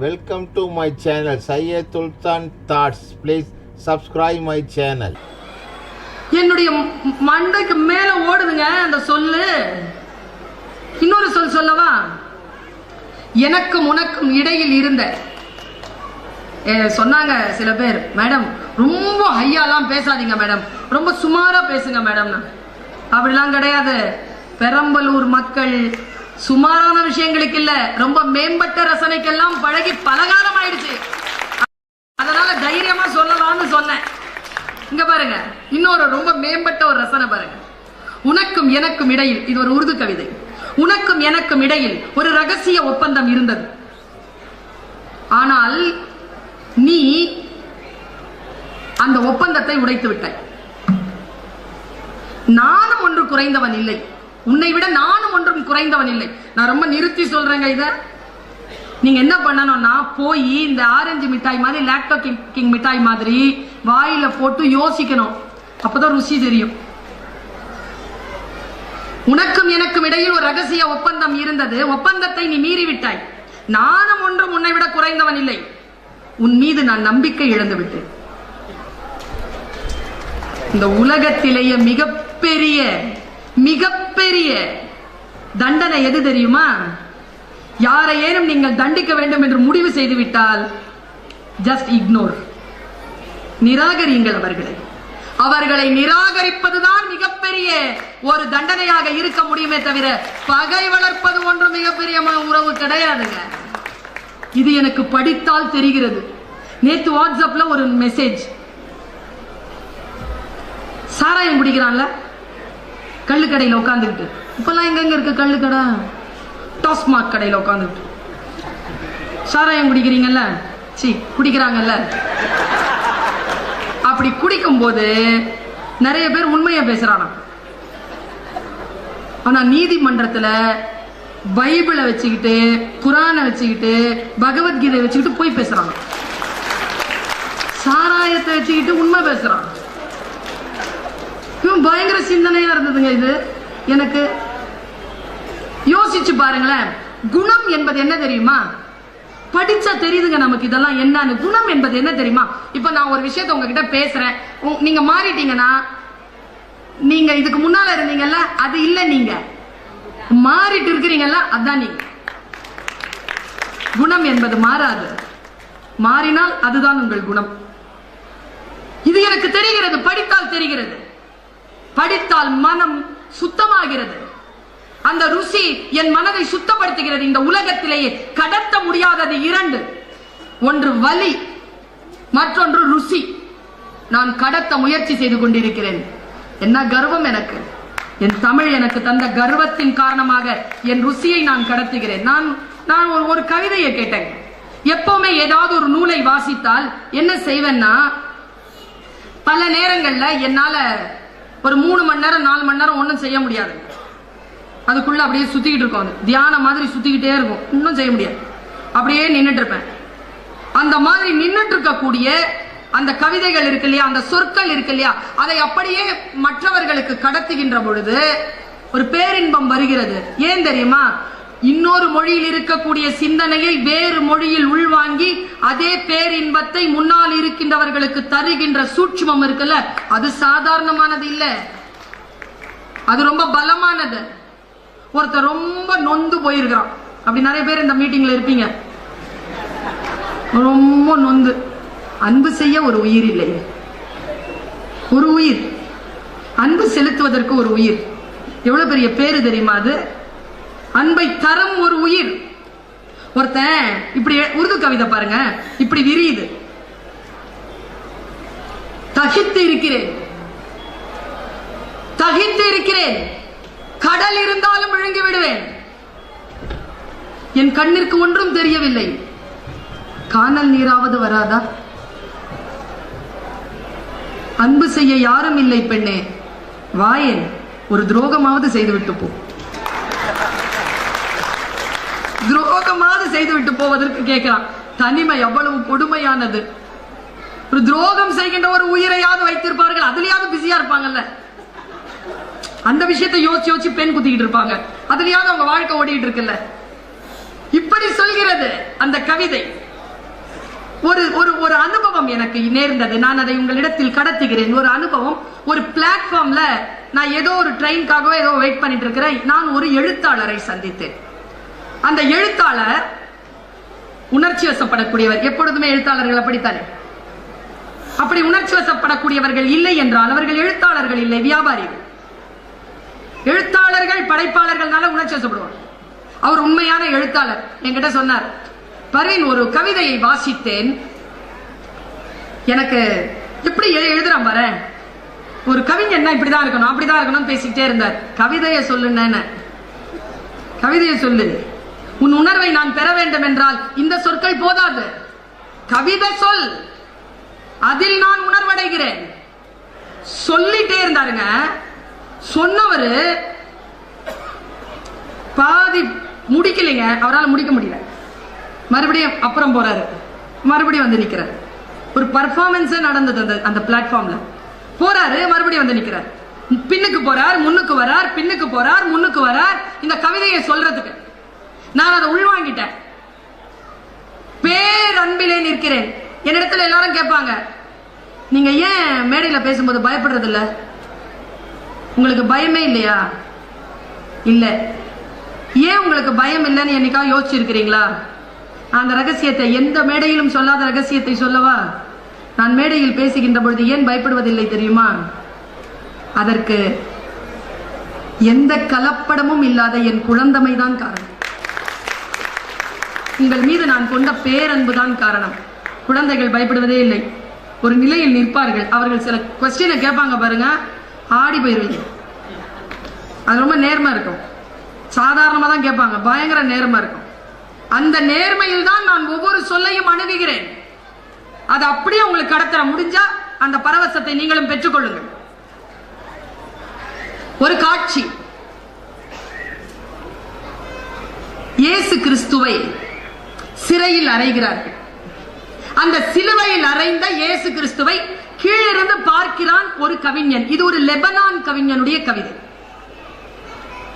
Welcome to my channel Syed Sultan thoughts please subscribe my channel என்னுடைய மண்டைக்கு மேல ஓடுதுங்க அந்த சொல்லு. இன்னொரு சொல் சொல்லவா? எனக்கும் உனக்கும் இடையில் இருந்த. சொன்னாங்க சில பேர். மேடம் ரொம்ப ஹையாலாம் பேசாதீங்க மேடம். ரொம்ப சுமாரா பேசுங்க மேடம். அப்படிலாம் கிடையாது. பெரம்பலூர் மக்கள் சுமாரான விஷயங்களுக்கு இல்ல. ரொம்ப மேம்பட்ட ரசனைக்கெல்லாம் பழகி பலகாலம் ஆயிடுச்சு அதனால தைரியமா சொல்லலாம்னு சொன்னேன். இங்க பாருங்க. இன்னொரு ரொம்ப மேம்பட்ட ஒரு ரசனை பாருங்க. உனக்கும் எனக்கும் இடையில் இது ஒரு உருது கவிதை. உனக்கும் எனக்கும் இடையில் ஒரு ரகசிய ஒப்பந்தம் இருந்தது. ஆனால் நீ அந்த ஒப்பந்தத்தை உடைத்து விட்டாய். நானும் ஒன்று குறைந்தவன் இல்லை. உன்னை விட நானும் ஒன்றும் குறைந்தவன் இல்லை. நான் ரொம்ப நிறுத்தி சொல்றேங்க இத. நீங்க என்ன பண்ணணும்னா போய் இந்த ஆரஞ்சு மிட்டாய் மாதிரி லாக்டோ கிங் கிங் மிட்டாய் மாதிரி வாயில போட்டு யோசிக்கணும். அப்பதான் ருசி தெரியும். உனக்கும் எனக்கும் இடையில் ஒரு ரகசிய ஒப்பந்தம் இருந்தது. ஒப்பந்தத்தை நீ மீறிவிட்டாய். நானும் ஒன்றும் உன்னை விட குறைந்தவன் இல்லை. உன் மீது நான் நம்பிக்கை இழந்து விட்டேன். இந்த உலகத்திலேயே மிகப்பெரிய மிகப்பெரிய தண்டனை எது தெரியுமா? யாரையேனும் நீங்கள் தண்டிக்க வேண்டும் என்று முடிவு செய்துவிட்டால் ஜஸ்ட் இக்னோர் நிராகரியுங்கள் அவர்களை. அவர்களை நிராகரிப்பதுதான் மிகப்பெரிய ஒரு தண்டனையாக இருக்க முடியுமே தவிர பகை வளர்ப்பது ஒன்றும் மிகப்பெரிய உறவு கிடையாதுங்க. இது எனக்கு படித்தால் தெரிகிறது. நேத்து வாட்ஸ்அப்ல ஒரு மெசேஜ் சாராயம் குடிக்கிறான்ல? கள்ளுக்கடையில் உட்காந்துக்கிட்டு இப்பெல்லாம் எங்கெங்க இருக்கு கள்ளுக்கடை? டாஸ்மாக் கடையில் உட்காந்துக்கிட்டு சாராயம் குடிக்கிறீங்கல்ல? சி குடிக்கிறாங்கல்ல? அப்படி குடிக்கும்போது நிறைய பேர் உண்மையை பேசுறானா? ஆனா நீதிமன்றத்துல பைபிளை வச்சுக்கிட்டு குரானை வச்சுக்கிட்டு பகவத்கீதை வச்சுக்கிட்டு போய் பேசுறாங்க சாராயத்தை வச்சுக்கிட்டு உண்மை பேசுறான். பயங்கர சிந்தனையா இருந்ததுங்க இது. எனக்கு யோசிச்சு பாருங்களேன். குணம் என்பது என்ன தெரியுமா? படிச்சா தெரியுதுங்க நமக்கு இதெல்லாம் என்னன்னு. குணம் என்பது என்ன தெரியுமா? இப்ப நான் ஒரு விஷயத்தை உங்ககிட்ட பேசுறேன். நீங்க மாறிட்டீங்கன்னா நீங்க இதுக்கு முன்னால இருந்தீங்கல்ல அது இல்ல நீங்க. மாறிட்டு இருக்கிறீங்கல்ல அதான் நீங்க. குணம் என்பது மாறாது. மாறினால் அதுதான் உங்கள் குணம். இது எனக்கு தெரிகிறது படித்தால் தெரிகிறது. படித்தால் மனம் சுத்தமாகிறது. அந்த ருசி என் மனதை சுத்தப்படுத்துகிறது. இந்த உலகத்திலேயே கடத்த முடியாதது இரண்டு. ஒன்று வலி மற்றொன்று ருசி. நான் கடத்த முயற்சி செய்து கொண்டிருக்கிறேன். என்ன கர்வம் எனக்கு? என் தமிழ் எனக்கு தந்த கர்வத்தின் காரணமாக என் ருசியை நான் கடத்துகிறேன். நான் நான் ஒரு ஒரு கவிதையை கேட்டேன். எப்பவுமே ஏதாவது ஒரு நூலை வாசித்தால் என்ன செய்வேன்னா பல நேரங்கள்ல என்னால ஒரு மூணு மணி நேரம் நாலு மணி நேரம் ஒன்றும் செய்ய முடியாது. அதுக்குள்ள அப்படியே சுத்திக்கிட்டு இருக்கும் அது. தியானம் மாதிரி சுத்திக்கிட்டே இருக்கும். இன்னும் செய்ய முடியாது. அப்படியே நின்றுட்டு இருப்பேன். அந்த மாதிரி நின்றுட்டு இருக்கக்கூடிய அந்த கவிதைகள் இருக்கு இல்லையா அந்த சொற்கள் இருக்கு இல்லையா அதை அப்படியே மற்றவர்களுக்கு கடத்துகின்ற பொழுது ஒரு பேரின்பம் வருகிறது. ஏன் தெரியுமா? இன்னொரு மொழியில் இருக்கக்கூடிய சிந்தனையை வேறு மொழியில் உள்வாங்கி அதே பேரின்பத்தை முன்னால் இருக்கின்றவர்களுக்கு தருகின்ற சூட்சமம் இருக்குல்ல? அது சாதாரணமானது இல்ல. அது ரொம்ப பலமானது. ஒருத்தர் ரொம்ப நொந்து போயிருக்கிறான். அப்படி நிறைய பேர் இந்த மீட்டிங்ல இருப்பீங்க. ரொம்ப நொந்து. அன்பு செய்ய ஒரு உயிர் இல்லை. ஒரு உயிர். அன்பு செலுத்துவதற்கு ஒரு உயிர். எவ்வளவு பெரிய பேரு தெரியுமா அது? அன்பை தரும் ஒரு உயிர். ஒருத்தன் இப்படி உருது கவிதை பாருங்க. இப்படி விரியுது. தகித்து இருக்கிறேன். தகித்து இருக்கிறேன். கடல் இருந்தாலும் விழுங்கி விடுவேன். என் கண்ணிற்கு ஒன்றும் தெரியவில்லை. காணல் நீராவது வராதா? அன்பு செய்ய யாரும் இல்லை பெண்ணே. வாயேன் ஒரு துரோகமாவது செய்துவிட்டு போ. துரோகமாவது செய்துவிட்டு போவதற்கு கேட்கிறான். தனிமை எவ்வளவு கொடுமையானது. ஒரு துரோகம் செய்கின்ற ஒரு உயிரையாவது வைத்திருப்பார்கள் அதுலயாவது பிஸியா இருப்பாங்கல்ல. அந்த விஷயத்தை யோசிச்சு யோசிச்சு பெண் குத்திக்கிட்டு இருப்பாங்க. அதுலயாவது அவங்க வாழ்க்கை ஓடிட்டு இருக்குல்ல. இப்படி சொல்கிறது அந்த கவிதை. ஒரு ஒரு ஒரு அனுபவம் எனக்கு நேர்ந்தது. நான் அதை உங்களிடத்தில் கடத்துகிறேன். ஒரு அனுபவம் ஒரு பிளாட்ஃபார்ம்ல நான் ஏதோ ஒரு ட்ரெயின்காகவோ ஏதோ வெயிட் பண்ணிட்டு இருக்கிறேன். நான் ஒரு எழுத்தாளரை சந்தித்தேன். அந்த எழுத்தாளர் உணர்ச்சி வசப்படக்கூடியவர். எப்பொழுதுமே எழுத்தாளர்கள் அப்படித்தானே? அப்படி உணர்ச்சி வசப்படக்கூடியவர்கள் இல்லை என்றால் அவர்கள் எழுத்தாளர்கள் இல்லை வியாபாரிகள். எழுத்தாளர்கள் படைப்பாளர்கள்னால உணர்ச்சி வசப்படுவார் அவர் உண்மையான எழுத்தாளர். என்கிட்ட சொன்னார் பரின் ஒரு கவிதையை வாசித்தேன். எனக்கு எப்படி எழுதுறான் பாரு. ஒரு கவிஞன்னா இப்படிதான் இருக்கணும் அப்படிதான் இருக்கணும்னு பேசிக்கிட்டே இருந்தார். கவிதையை சொல்லுன்னு கவிதையை சொல்லு. உன் உணர்வை நான் பெற வேண்டும் என்றால் இந்த சொற்கள் போதாது. கவிதை சொல். அதில் நான் உணர்வடைகிறேன். சொல்லிட்டே இருந்தாருங்க. சொன்னவர் பாதி முடிக்கலைங்க. அவரால் முடிக்க முடியல. மறுபடியும் அப்புறம் போறாரு. மறுபடியும் வந்து நிற்கிறார் ஒரு பர்ஃபார்மன்ஸே நடந்தது அந்த அந்த பிளாட்ஃபார்ம்ல போறாரு மறுபடியும் வந்து நிற்கிறார் பின்னுக்கு போறார் முன்னுக்கு வரார் பின்னுக்கு போறார் முன்னுக்கு வரார். இந்த கவிதையை சொல்றதுக்கு. நான் அதை உள்வாங்கிட்டேன். பேரன்பிலே நிற்கிறேன். என்னிடத்துல எல்லாரும் கேட்பாங்க நீங்க ஏன் மேடையில பேசும்போது பயப்படுறது இல்ல உங்களுக்கு பயமே இல்லையா? இல்ல. ஏன் உங்களுக்கு பயம் இல்லைன்னு என்னைக்கா யோசிச்சிருக்கிறீங்களா? அந்த ரகசியத்தை எந்த மேடையிலும் சொல்லாத ரகசியத்தை சொல்லவா? நான் மேடையில் பேசுகின்ற பொழுது ஏன் பயப்படுவதில்லை தெரியுமா? அதற்கு எந்த கலப்படமும் இல்லாத என் குழந்தமைதான் காரணம். உங்கள் மீது நான் கொண்ட பேரன்புதான் காரணம். குழந்தைகள் பயப்படுவதே இல்லை. ஒரு நிலையில் நிற்பார்கள். அவர்கள் சில கொஸ்டினை கேட்பாங்க பாருங்க. ஆடி போயிருவீங்க. அது ரொம்ப நேர்மை இருக்கும். சாதாரணமாக தான் கேட்பாங்க. பயங்கர நேர்மை இருக்கும். அந்த நேர்மையில் தான் நான் ஒவ்வொரு சொல்லையும் அணுகுகிறேன். அது அப்படியே உங்களுக்கு கடத்தர முடிஞ்சா அந்த பரவசத்தை நீங்களும் பெற்றுக்கொள்ளுங்கள். ஒரு காட்சி. இயேசு கிறிஸ்துவை சிறையில் அறைகிறார்கள். அந்த சிலுவையில் அறைந்த இயேசு கிறிஸ்துவை கீழிருந்து பார்க்கிறான் ஒரு கவிஞன். இது ஒரு லெபனான் கவிஞனுடைய கவிதை.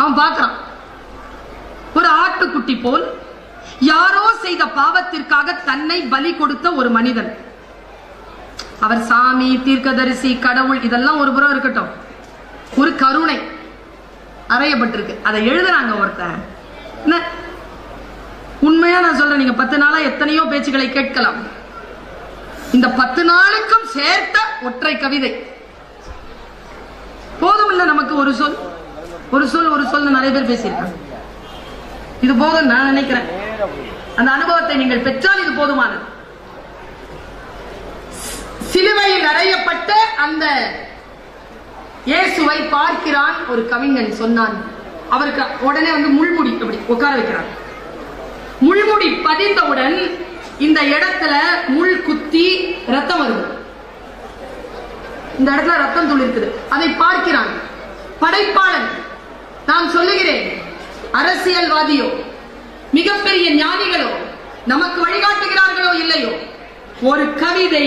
அவன் பார்க்கிறான். ஒரு ஆட்டுக்குட்டி போல் யாரோ செய்த பாவத்திற்காக தன்னை பலி கொடுத்த ஒரு மனிதன். அவர் சாமி தீர்க்கதரிசி கடவுள் இதெல்லாம் ஒரு புறம் இருக்கட்டும். ஒரு கருணை அறையப்பட்டிருக்கு. அதை எழுதுறாங்க ஒருத்தன். என்ன? உண்மையா நான் சொல்றேன். நீங்க பத்து நாளா எத்தனையோ பேச்சுகளை கேட்கலாம். இந்த பத்து நாளுக்கும் சேர்த்த ஒற்றை கவிதை. போதும் இல்ல நமக்கு ஒரு சொல். ஒரு சொல் ஒரு சொல் நிறைய பேர் பேசியிருக்காங்க. இது போதும் நான் நினைக்கிறேன். அந்த அனுபவத்தை நீங்கள் பெற்றால் இது போதுமானது. சிலுவையில் அறையப்பட்ட அந்த இயேசுவை பார்க்கிறான் ஒரு கவிஞன் சொன்னான். அவருக்கு உடனே வந்து முள்முடி அப்படி உட்கார வைக்கிறான் முள்முடி பதிந்தவுடன் இந்த இடத்துல முள் குத்தி ரத்தம் வருது. இந்த இடத்துல ரத்தம் துளிர்க்குது அதை பார்க்கிறான். படைப்பாளன் நான் சொல்லுகிறேன் அரசியல்வாதியோ மிகப்பெரிய ஞானிகளோ நமக்கு வழிகாட்டுகிறார்களோ இல்லையோ ஒரு கவிதை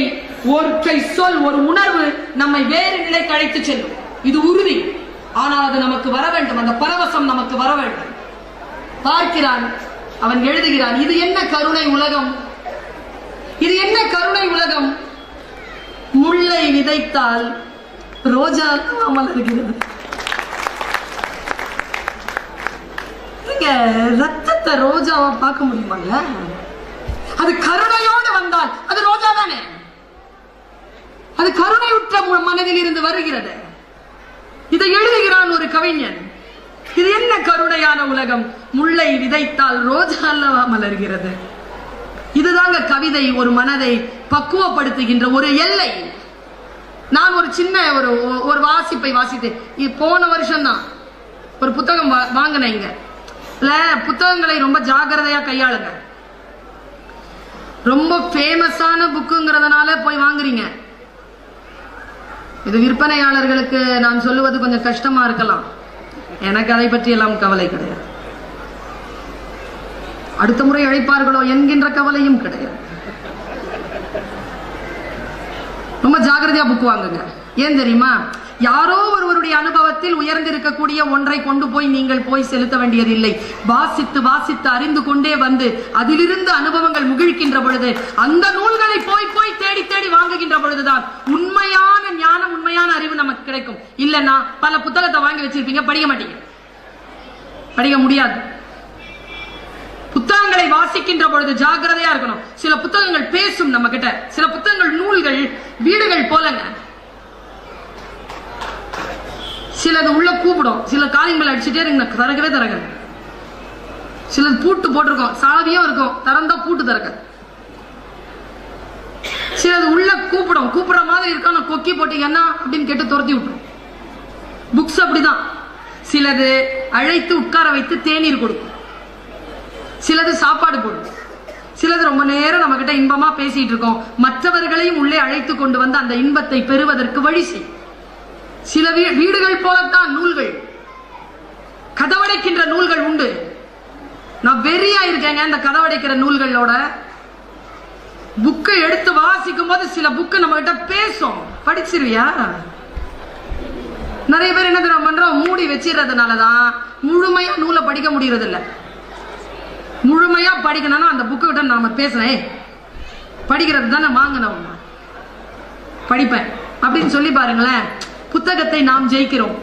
ஒரு கை சொல் ஒரு உணர்வு நம்மை வேறு நிலைக்கு அழைத்து செல்லும். இது உறுதி. ஆனால் அது நமக்கு வர வேண்டும். அந்த பரவசம் நமக்கு வர வேண்டும். பார்க்கிறான் அவன் எழுதுகிறான் இது என்ன கருணை உலகம்? இது என்ன கருணை உலகம்? முல்லை விதைத்தால் ரோஜா மலர்கிறது நீங்க ரத்தத்தை ரோஜாவா பார்க்க முடியுமாங்க? அது கருணையோடு வந்தால் அது ரோஜா தானே? அது கருணையுற்ற உற்ற மனதில் இருந்து வருகிறது. இதை எழுதுகிறான் ஒரு கவிஞன். இது என்ன கருணையான உலகம்? முல்லை விதைத்தால் ரோஜா அல்லவா மலர்கிறது? இதுதாங்க கவிதை ஒரு மனதை பக்குவப்படுத்துகின்ற ஒரு எல்லை. நான் ஒரு சின்ன ஒரு ஒரு வாசிப்பை வாசித்தேன். இது போன வருஷம் தான் ஒரு புத்தகம் வா- வாங்கினேன் இங்க. புத்தகங்களை ரொம்ப ஜாகிரதையா கையாளுங்க. ரொம்ப ஃபேமஸான புக்குங்கிறதுனால போய் வாங்குறீங்க. இது விற்பனையாளர்களுக்கு நான் சொல்லுவது கொஞ்சம் கஷ்டமா இருக்கலாம். எனக்கு அதை பற்றி எல்லாம் கவலை கிடையாது. அடுத்த முறை அழைப்பார்களோ என்கின்ற கவலையும் கிடையாது. ரொம்ப ஜாக்கிரதையா புக் வாங்குங்க. ஏன் தெரியுமா? யாரோ ஒருவருடைய அனுபவத்தில் உயர்ந்திருக்கக்கூடிய ஒன்றை கொண்டு போய் நீங்கள் போய் செலுத்த வேண்டியதில்லை. வாசித்து வாசித்து அறிந்து கொண்டே வந்து அதிலிருந்து அனுபவங்கள் முகிழ்கின்ற பொழுது அந்த நூல்களை போய் போய் தேடி தேடி வாங்குகின்ற பொழுதுதான் உண்மையான ஞானம் உண்மையான அறிவு நமக்கு கிடைக்கும். இல்லைன்னா பல புத்தகத்தை வாங்கி வச்சிருப்பீங்க படிக்க மாட்டீங்க. படிக்க முடியாது. புத்தகங்களை வாசிக்கின்ற பொழுது ஜாக்கிரதையா இருக்கணும். சில புத்தகங்கள் பேசும் நம்ம கிட்ட சில புத்தகங்கள் நூல்கள் வீடுகள் போலங்க. சிலது உள்ள கூப்பிடும். சில காரியங்கள் அடிச்சுட்டே இருங்க திறக்கவே திறக்க சிலது பூட்டு போட்டிருக்கோம் சாவியும் இருக்கும் திறந்தா பூட்டு திறக்க. சிலது உள்ள கூப்பிடும் கூப்பிடுற மாதிரி இருக்கா நான் கொக்கி போட்டீங்கன்னா அப்படின்னு கேட்டு துரத்தி விட்டுரும். புக்ஸ் அப்படிதான். சிலது அழைத்து உட்கார வைத்து தேநீர் கொடுக்கும். சிலது சாப்பாடு போடும். சிலது ரொம்ப நேரம் நம்ம கிட்ட இன்பமா பேசிட்டு இருக்கோம். மற்றவர்களையும் உள்ளே அழைத்து கொண்டு வந்து அந்த இன்பத்தை பெறுவதற்கு வழி செய்யும். சில வீ- வீடுகள் போலத்தான் நூல்கள். கதவடைக்கின்ற நூல்கள் உண்டு. நான் வெறியா இருக்கேங்க இந்த கதவடைக்கிற நூல்களோட. புக்கை எடுத்து வாசிக்கும் போது சில புக்கு நம்ம கிட்ட பேசும். படிச்சிருவியா? நிறைய பேர் என்ன தெரியுமா பண்றோம்? மூடி வச்சிடறதுனாலதான் முழுமையா நூலை படிக்க முடியறது இல்ல முழுமையா படிக்கணும்னா அந்த புக்கை விட நாம பேசுறேன் படிக்கிறது தானே வாங்கினோம் படிப்பேன். அப்படின்னு சொல்லி பாருங்களேன். புத்தகத்தை நாம் ஜெயிக்கிறோம்.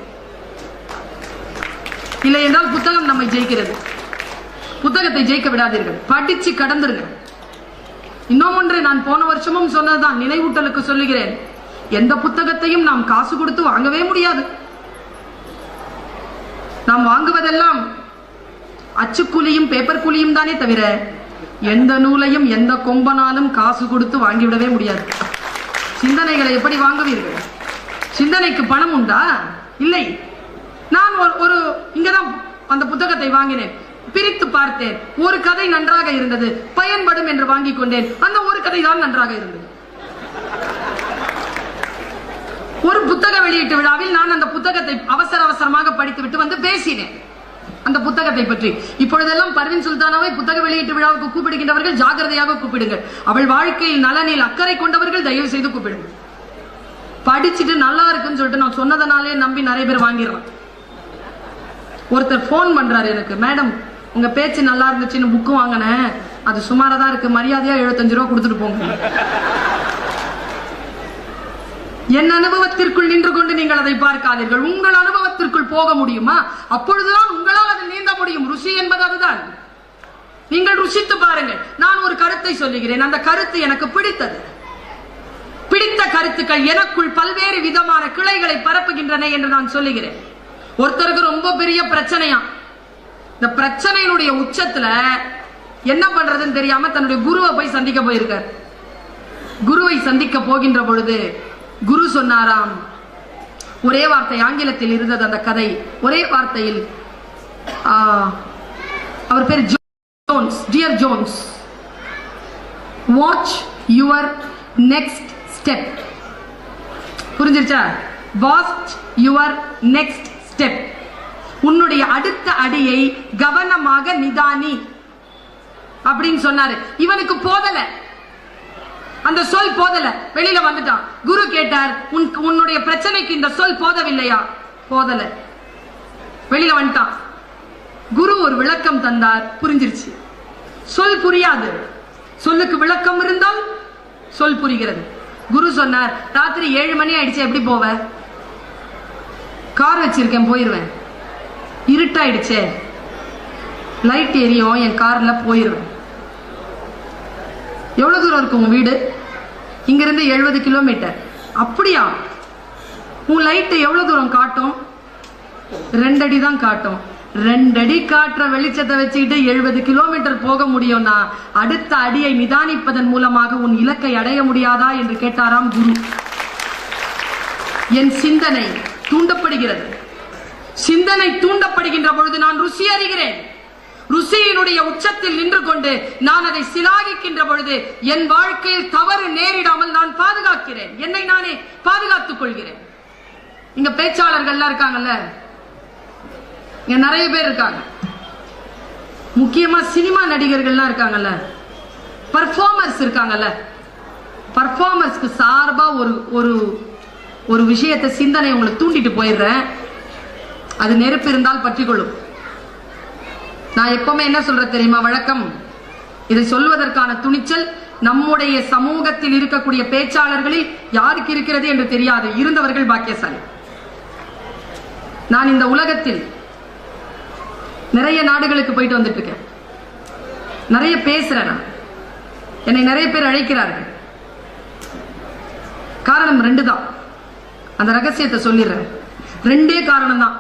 இல்லை என்றால் புத்தகம் நம்மை ஜெயிக்கிறது. புத்தகத்தை ஜெயிக்க விடாதீர்கள். படிச்சு கடந்துருங்க இன்னும் ஒன்று நான் போன வருஷமும் சொன்னதுதான் நினைவூட்டலுக்கு சொல்லுகிறேன். எந்த புத்தகத்தையும் நாம் காசு கொடுத்து வாங்கவே முடியாது. நாம் வாங்குவதெல்லாம் அச்சுக்கூலியும் பேப்பர் கூலியும் தானே தவிர எந்த நூலையும் எந்த கொம்பனாலும் காசு கொடுத்து வாங்கிவிடவே முடியாது. சிந்தனைகளை எப்படி வாங்குவீர்கள்? சிந்தனைக்கு பணம் உண்டா? இல்லை. நான் ஒரு- ஒரு இங்கதான் அந்த புத்தகத்தை வாங்கினேன். பிரித்து பார்த்தேன். ஒரு கதை நன்றாக இருந்தது. பயன்படும் என்று வாங்கிக் கொண்டேன். அந்த ஒரு கதை தான் நன்றாக இருந்தது. ஒரு புத்தக வெளியீட்டு விழாவில் நான் அந்த புத்தகத்தை அவசர அவசரமாக படித்துவிட்டு வந்து பேசினேன். அந்த புத்தகத்தை பற்றி. இப்பொழுதெல்லாம் பர்வின் சுல்தானாவை புத்தக வெளியீட்டு விழாவுக்கு கூப்பிடுகின்றவர்கள் ஜாகிரதையாக கூப்பிடுங்கள். அவள் வாழ்க்கையில் நலனில் அக்கறை கொண்டவர்கள் தயவு செய்து கூப்பிடுங்கள். படிச்சுட்டு நல்லா இருக்குன்னு சொல்லிட்டு நான் சொன்னதனாலே நம்பி நிறைய பேர் வாங்கிடுறான். ஒருத்தர் ஃபோன் பண்றாரு எனக்கு மேடம் உங்க பேச்சு நல்லா இருந்துச்சுன்னு புக்கு வாங்கினேன் அது சுமாரா தான் இருக்கு. மரியாதையா எழுபத்தஞ்சு ரூபா கொடுத்துட்டு போங்க. என் அனுபவத்திற்குள் நின்று கொண்டு நீங்கள் அதை பார்க்காதீர்கள். உங்கள் அனுபவத்திற்குள் போக முடியுமா? அப்பொழுதுதான் உங்களால் அதை நீந்த முடியும். ருசி என்பது அதுதான். நீங்கள் ருசித்து பாருங்கள். நான் ஒரு கருத்தை சொல்லுகிறேன். அந்த கருத்து எனக்கு பிடித்தது. பிடித்த கருத்துக்கள் எனக்குள் பல்வேறு விதமான கிளைகளை பரப்புகின்றன என்று நான் சொல்லுகிறேன். ஒருத்தருக்கு ரொம்ப பெரிய பிரச்சனையா? இந்த பிரச்சனையினுடைய உச்சத்துல என்ன பண்றதுன்னு தெரியாம தன்னுடைய குருவை போய் சந்திக்க போயிருக்கார். குருவை சந்திக்க போகின்ற பொழுது குரு சொன்னாராம் ஒரே வார்த்தை ஆங்கிலத்தில் இருந்தது அந்த கதை. ஒரே வார்த்தையில் அவர் பேர் Jones dear Jones. Watch your next step புரிஞ்சிருச்சா? Watch your next step உன்னுடைய அடுத்த அடியை கவனமாக நிதானி. அப்படின்னு சொன்னாரு. இவனுக்கு போதல. அந்த சொல் போதல. வெளியில வந்துட்டான். குரு கேட்டார் உன் உன்னுடைய பிரச்சனைக்கு இந்த சொல் போதவில்லையா? போதல. வெளியில வந்துட்டான். குரு ஒரு விளக்கம் தந்தார். புரிஞ்சிருச்சு. சொல் புரியாது. சொல்லுக்கு விளக்கம் இருந்தால் சொல் புரிகிறது. குரு சொன்னார் ராத்திரி ஏழு மணி ஆயிடுச்சு எப்படி போவ? கார் வச்சிருக்கேன் போயிருவேன். இருட்டாயிடுச்சே. லைட் எரியும் என் கார்ல போயிருவேன். எவ்வளவு தூரம் இருக்கு உங்கள் வீடு? இங்கிருந்து எழுபது கிலோமீட்டர். அப்படியா? உன் லைட் எவ்வளவு தூரம் காட்டும்? ரெண்டடி தான் காட்டும். ரெண்டடி காற்ற வெளிச்சத்தை வச்சுக்கிட்டு எழுபது கிலோமீட்டர் போக முடியும்னா அடுத்த அடியை நிதானிப்பதன் மூலமாக உன் இலக்கை அடைய முடியாதா என்று கேட்டாராம் குரு. என் சிந்தனை தூண்டப்படுகிறது. சிந்தனை தூண்டப்படுகின்ற பொழுது நான் ருசி அறிகிறேன். ருசியினுடைய உச்சத்தில் நின்று கொண்டு நான் அதை சிலாகிக்கின்ற பொழுது என் வாழ்க்கையில் தவறு நேரிடாமல் நான் பாதுகாக்கிறேன். என்னை நானே பாதுகாத்துக் கொள்கிறேன். இங்க பேச்சாளர்கள்லாம் இருக்காங்கல்ல? இங்க நிறைய பேர் இருக்காங்க. முக்கியமா சினிமா நடிகர்கள்லாம் இருக்காங்கல்ல. பர்ஃபார்மர்ஸ் இருக்காங்கல்ல. பர்ஃபார்மர்ஸ்க்கு சார்பா ஒரு ஒரு ஒரு விஷயத்தை சிந்தனை உங்களுக்கு தூண்டிட்டு போயிடுறேன். அது நெருப்பு இருந்தால் பற்றிக்கொள்ளும். நான் எப்பவுமே என்ன சொல்றேன் தெரியுமா? வழக்கம். இதை சொல்வதற்கான துணிச்சல் நம்முடைய சமூகத்தில் இருக்கக்கூடிய பேச்சாளர்களில் யாருக்கு இருக்கிறது என்று தெரியாது. இருந்தவர்கள் பாக்கியசாலி. நான் இந்த உலகத்தில் நிறைய நாடுகளுக்கு போயிட்டு வந்துட்டு இருக்கேன் நிறைய பேசுறேன் நான். என்னை நிறைய பேர் அழைக்கிறார்கள். காரணம் ரெண்டு தான் அந்த ரகசியத்தை சொல்லிடுறேன். ரெண்டே காரணம் தான்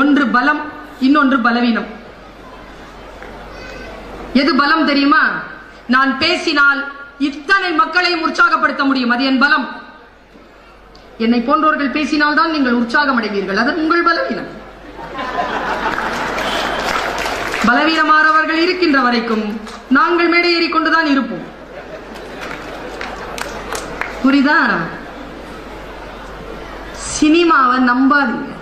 ஒன்று பலம் இன்னொன்று பலவீனம். எது பலம் தெரியுமா? நான் பேசினால் இத்தனை மக்களையும் உற்சாகப்படுத்த முடியும். அது என் பலம். என்னை போன்றவர்கள் பேசினால்தான் நீங்கள் உற்சாகம் அடைவீர்கள் அது உங்கள் பலவீனம். பலவீனமானவர்கள் இருக்கின்ற வரைக்கும் நாங்கள் மேடை ஏறிக்கொண்டுதான் இருப்போம். புரியுதா? சினிமாவை நம்பாதீங்க.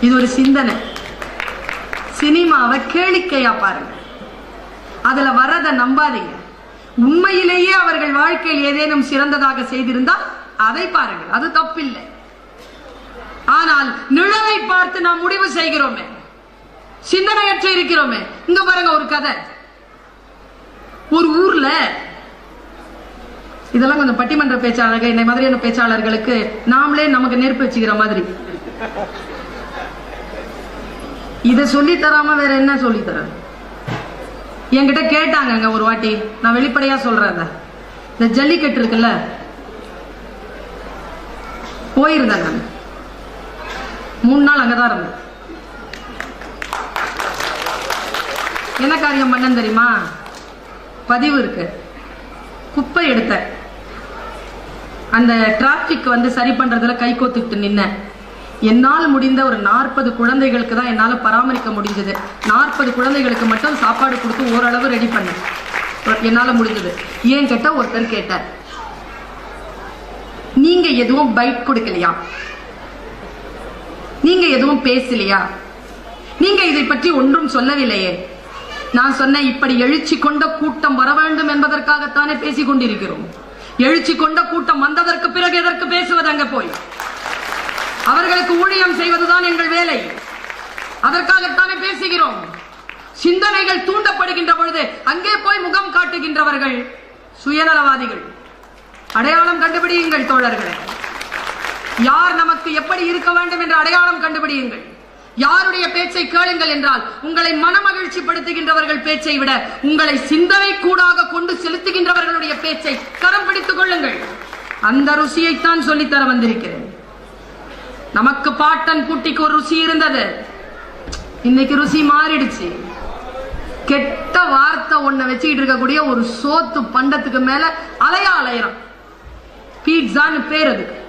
இது ஒரு சிந்தனை. சினிமாவை கேளிக்கையா பாருங்க. அதுல வரத நம்பாதீங்க. உண்மையிலேயே அவர்கள் வாழ்க்கையில் ஏதேனும் சிறந்ததாக செய்திருந்தால் அதை பாருங்கள். அது தப்பில்லை. ஆனால் நிழலை பார்த்து நாம் முடிவு செய்கிறோமே. சிந்தனையற்ற இருக்கிறோமே. இங்க பாருங்க ஒரு கதை. ஒரு ஊர்ல இதெல்லாம் கொஞ்சம் பட்டிமன்ற பேச்சாளர்கள் என்னை மாதிரியான பேச்சாளர்களுக்கு நாமளே நமக்கு நெருப்பு வச்சுக்கிற மாதிரி. இத சொல்லி தராம வேற என்ன சொல்லி தர என்கிட்ட கேட்டாங்க ஒரு வாட்டி. நான் வெளிப்படையா சொல்றேன் இந்த ஜல்லிக்கட்டு இருக்குல்ல? போயிருந்தேன் நான். மூணு நாள் அங்கதான் இருந்தேன். என்ன காரியம் பண்ணேன் தெரியுமா? பதிவு இருக்கு. குப்பை எடுத்தேன். அந்த டிராபிக் வந்து சரி பண்றதுல கை கோத்துக்கிட்டு நின்னேன். என்னால் முடிந்த ஒரு நாற்பது குழந்தைகளுக்கு தான் என்னால் பராமரிக்க முடிஞ்சது. நாற்பது குழந்தைகளுக்கு மட்டும் சாப்பாடு கொடுத்து ஓரளவு ரெடி பண்ணேன். என்னால் முடிஞ்சது. ஏன் கேட்டால் ஒருத்தர் கேட்டார். நீங்க எதுவும் பைட் கொடுக்கலையா? நீங்க எதுவும் பேசலையா? நீங்க இதை பற்றி ஒன்றும் சொல்லவில்லையே. நான் சொன்னேன் இப்படி எழுச்சி கொண்ட கூட்டம் வர வேண்டும் என்பதற்காகத்தானே பேசிக் கொண்டிருக்கிறோம். எழுச்சி கொண்ட கூட்டம் வந்ததற்கு பிறகு எதற்கு பேசுவது அங்க போய்? அவர்களுக்கு ஊழியம் செய்வதுதான் எங்கள் வேலை. அதற்காகத்தானே பேசுகிறோம். சிந்தனைகள் தூண்டப்படுகின்ற பொழுது அங்கே போய் முகம் காட்டுகின்றவர்கள் சுயநலவாதிகள். அடையாளம் கண்டுபிடியுங்கள் தோழர்களே. யார் நமக்கு எப்படி இருக்க வேண்டும் என்ற அடையாளம் கண்டுபிடியுங்கள். யாருடைய பேச்சை கேளுங்கள் என்றால் உங்களை மனமகிழ்ச்சி படுத்துகின்றவர்கள் பேச்சை விட உங்களை சிந்தனை கூடாக கொண்டு செலுத்துகின்றவர்களுடைய பேச்சை கரம் பிடித்துக் கொள்ளுங்கள். அந்த ருசியைத்தான் சொல்லித்தர வந்திருக்கிறேன். நமக்கு பாட்டன் குட்டிக்கு ஒரு ருசி இருந்தது. இன்னைக்கு ருசி மாறிடுச்சு. கெட்ட வார்த்தை ஒன்ன வச்சுக்கிட்டு இருக்கக்கூடிய ஒரு சோத்து பண்டத்துக்கு மேல அலையா அலையிறான். பீட்சான்னு பேர் அதுக்கு.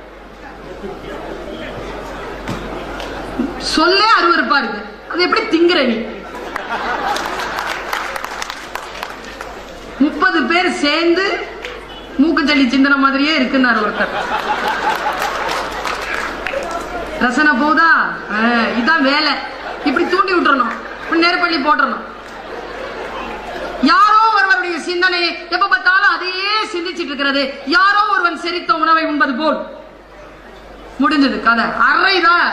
சொல்லே அருவருப்பா இருக்கு. அது எப்படி திங்குற நீ? முப்பது பேர் சேர்ந்து மூக்கு சிந்தனை மாதிரியே இருக்குன்னாரு ஒருத்தர். ரசனை போதா? இதான் வேலை. இப்படி தூண்டி விட்டுறணும். இப்படி நெருப்பள்ளி போட்டுறணும். யாரோ ஒருவருடைய சிந்தனையை எப்ப பார்த்தாலும் அதையே சிந்திச்சிட்டு இருக்கிறது. யாரோ ஒருவன் செரித்த உணவை உண்பது போல். முடிஞ்சது கதை. அறைதான்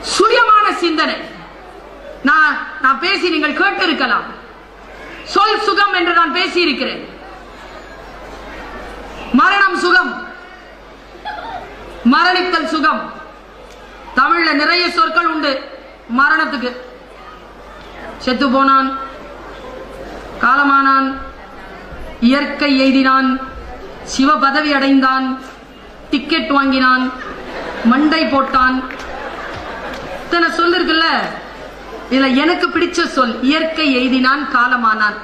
சுயமான சிந்தனை. நான் நான் பேசி நீங்கள் கேட்டிருக்கலாம். சொல் சுகம் என்று நான் பேசி இருக்கிறேன் மரணம் சுகம். மரணித்தல் சுகம். தமிழ்ல நிறைய சொற்கள் உண்டு மரணத்துக்கு. செத்து போனான் காலமானான் இயற்கை எய்தினான் சிவ பதவி அடைந்தான் டிக்கெட் வாங்கினான் மண்டை போட்டான் இத்தனை சொல் இருக்குல்ல? இதுல எனக்கு பிடிச்ச சொல் இயற்கை எய்தினான் காலமானான்.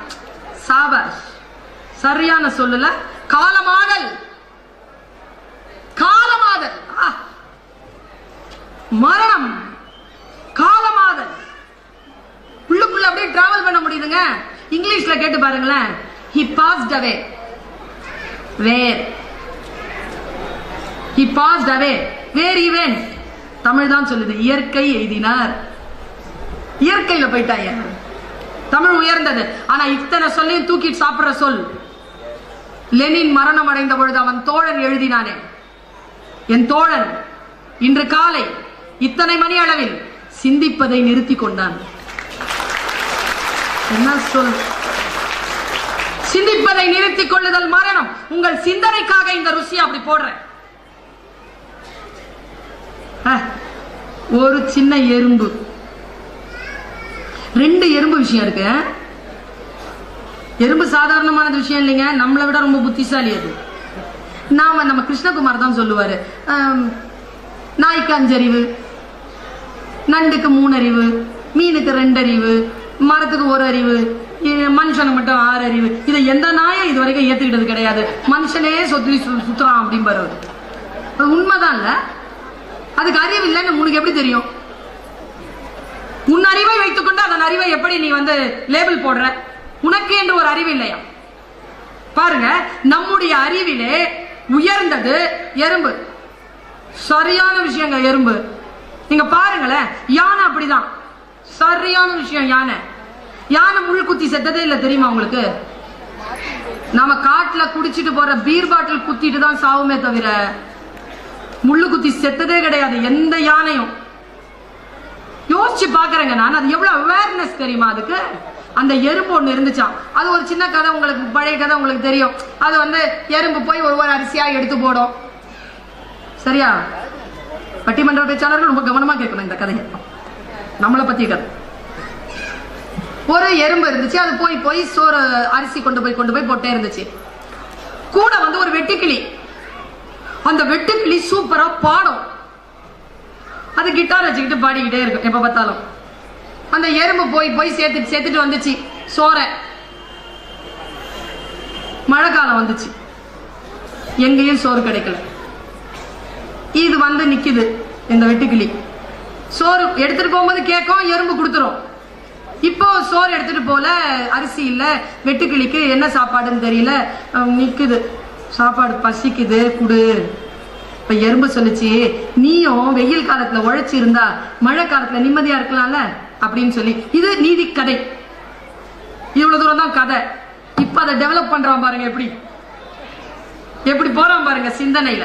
சாபாஷ் சரியான சொல்லுல காலமாதல். காலமாதல். மரணம். காலமாதல். உள்ளுக்குள்ள அப்படியே டிராவல் பண்ண முடியுதுங்க. இங்கிலீஷ்ல கேட்டு பாருங்களேன். He passed away where he passed away where even Tamil தான் சொல்லுது இயற்கை எய்தினார். இயற்கையில போயிட்டாங்க தமிழ் உயர்ந்தது. ஆனா இத்தனை சொல்லையும் தூக்கிட்டு சாப்பிடுற சொல் லெனின் மரணம் அடைந்த பொழுது அவன் தோழன் எழுதினானே. என் தோழன் இன்று காலை இத்தனை மணி அளவில் சிந்திப்பதை நிறுத்தி கொண்டான். என்ன சொல்? சிந்திப்பதை நிறுத்திக் கொள்ளுதல் மரணம். உங்கள் சிந்தனைக்காக இந்த ருசி அப்படி போடுறேன். ஒரு சின்ன எறும்பு. ரெண்டு எறும்பு விஷயம் இருக்கு. எறும்பு சாதாரணமானது விஷயம் இல்லைங்க. நம்மளை விட ரொம்ப புத்திசாலி அது. நாம நம்ம கிருஷ்ணகுமார் தான் சொல்லுவாரு. நாய்க்கு அஞ்சறிவு நண்டுக்கு மூணு அறிவு மீனுக்கு ரெண்டு அறிவு மரத்துக்கு ஒரு அறிவு மனுஷனுக்கு மட்டும் ஆறு அறிவு இதை எந்த நாயும் இது வரைக்கும் ஏத்துக்கிட்டது கிடையாது. மனுஷனே சொத்து சு- சுத்துறான் அப்படின்னு அவரு. அது உண்மைதான் இல்ல. அதுக்கு அறிவு இல்லைன்னு உனக்கு எப்படி தெரியும்? உன் அறிவை வைத்துக்கொண்டு அதன் அறிவை எப்படி நீ வந்து லேபிள் போடுற? உனக்கு என்று ஒரு அறிவு இல்லையா? பாருங்க நம்முடைய அறிவிலே உயர்ந்தது எறும்பு. சரியான விஷயங்க எறும்பு. நீங்க பாருங்களேன் யானை அப்படிதான். சரியான விஷயம் யானை. யானை முள் குத்தி செத்ததே இல்ல தெரியுமா உங்களுக்கு? நம்ம காட்டுல குடிச்சிட்டு போற பீர் பாட்டில் குத்திட்டு தான் சாவுமே தவிர முள்ளு குத்தி செத்ததே கிடையாது எந்த யானையும். யோசிச்சு பாக்குறேங்க நான் அது எவ்வளவு அவேர்னஸ் தெரியுமா அதுக்கு? அந்த எறும்பு ஒண்ணு இருந்துச்சான் அது ஒரு சின்ன கதை உங்களுக்கு பழைய கதை உங்களுக்கு தெரியும். அது வந்து எறும்பு போய் ஒரு ஒரு அரிசியா எடுத்து போடும். சரியா? பட்டிமன்ற பேச்சாளர்கள் ரொம்ப கவனமா கேட்கணும் இந்த கதையை. நம்மளை பத்தி கதை. ஒரு எறும்பு இருந்துச்சு அது போய் போய் சோறு அரிசி கொண்டு போய் கொண்டு போய் போட்டே இருந்துச்சு. கூட வந்து ஒரு வெட்டுக்கிளி. அந்த வெட்டுக்கிளி சூப்பரா பாடும். அது கிட்டார் வச்சுக்கிட்டு பாடிக்கிட்டே இருக்கும் எப்ப பார்த்தாலும். அந்த எறும்பு போய் போய் சேர்த்துட்டு சேர்த்துட்டு வந்துச்சு சோறை. மழை காலம் வந்துச்சு. எங்கேயும் சோறு கிடைக்கல. இது வந்து நிக்குது இந்த வெட்டுக்கிளி சோறு எடுத்துட்டு போகும்போது கேட்கும் எறும்பு கொடுத்துரும். இப்போ சோறு எடுத்துட்டு போல அரிசி இல்ல வெட்டுக்கிளிக்கு என்ன சாப்பாடுன்னு தெரியல நிக்குது. சாப்பாடு பசிக்குது குடு. இப்ப எறும்பு சொல்லுச்சு நீயும் வெயில் காலத்துல உழைச்சி இருந்தா மழை காலத்துல நிம்மதியா இருக்கலாம்ல? அப்படின்னு சொல்லி இது நீதி கதை. இவ்வளவு தூரம் தான் கதை. இப்ப அதை டெவலப் பண்றான் பாருங்க எப்படி. எப்படி போறான் பாருங்க சிந்தனையில.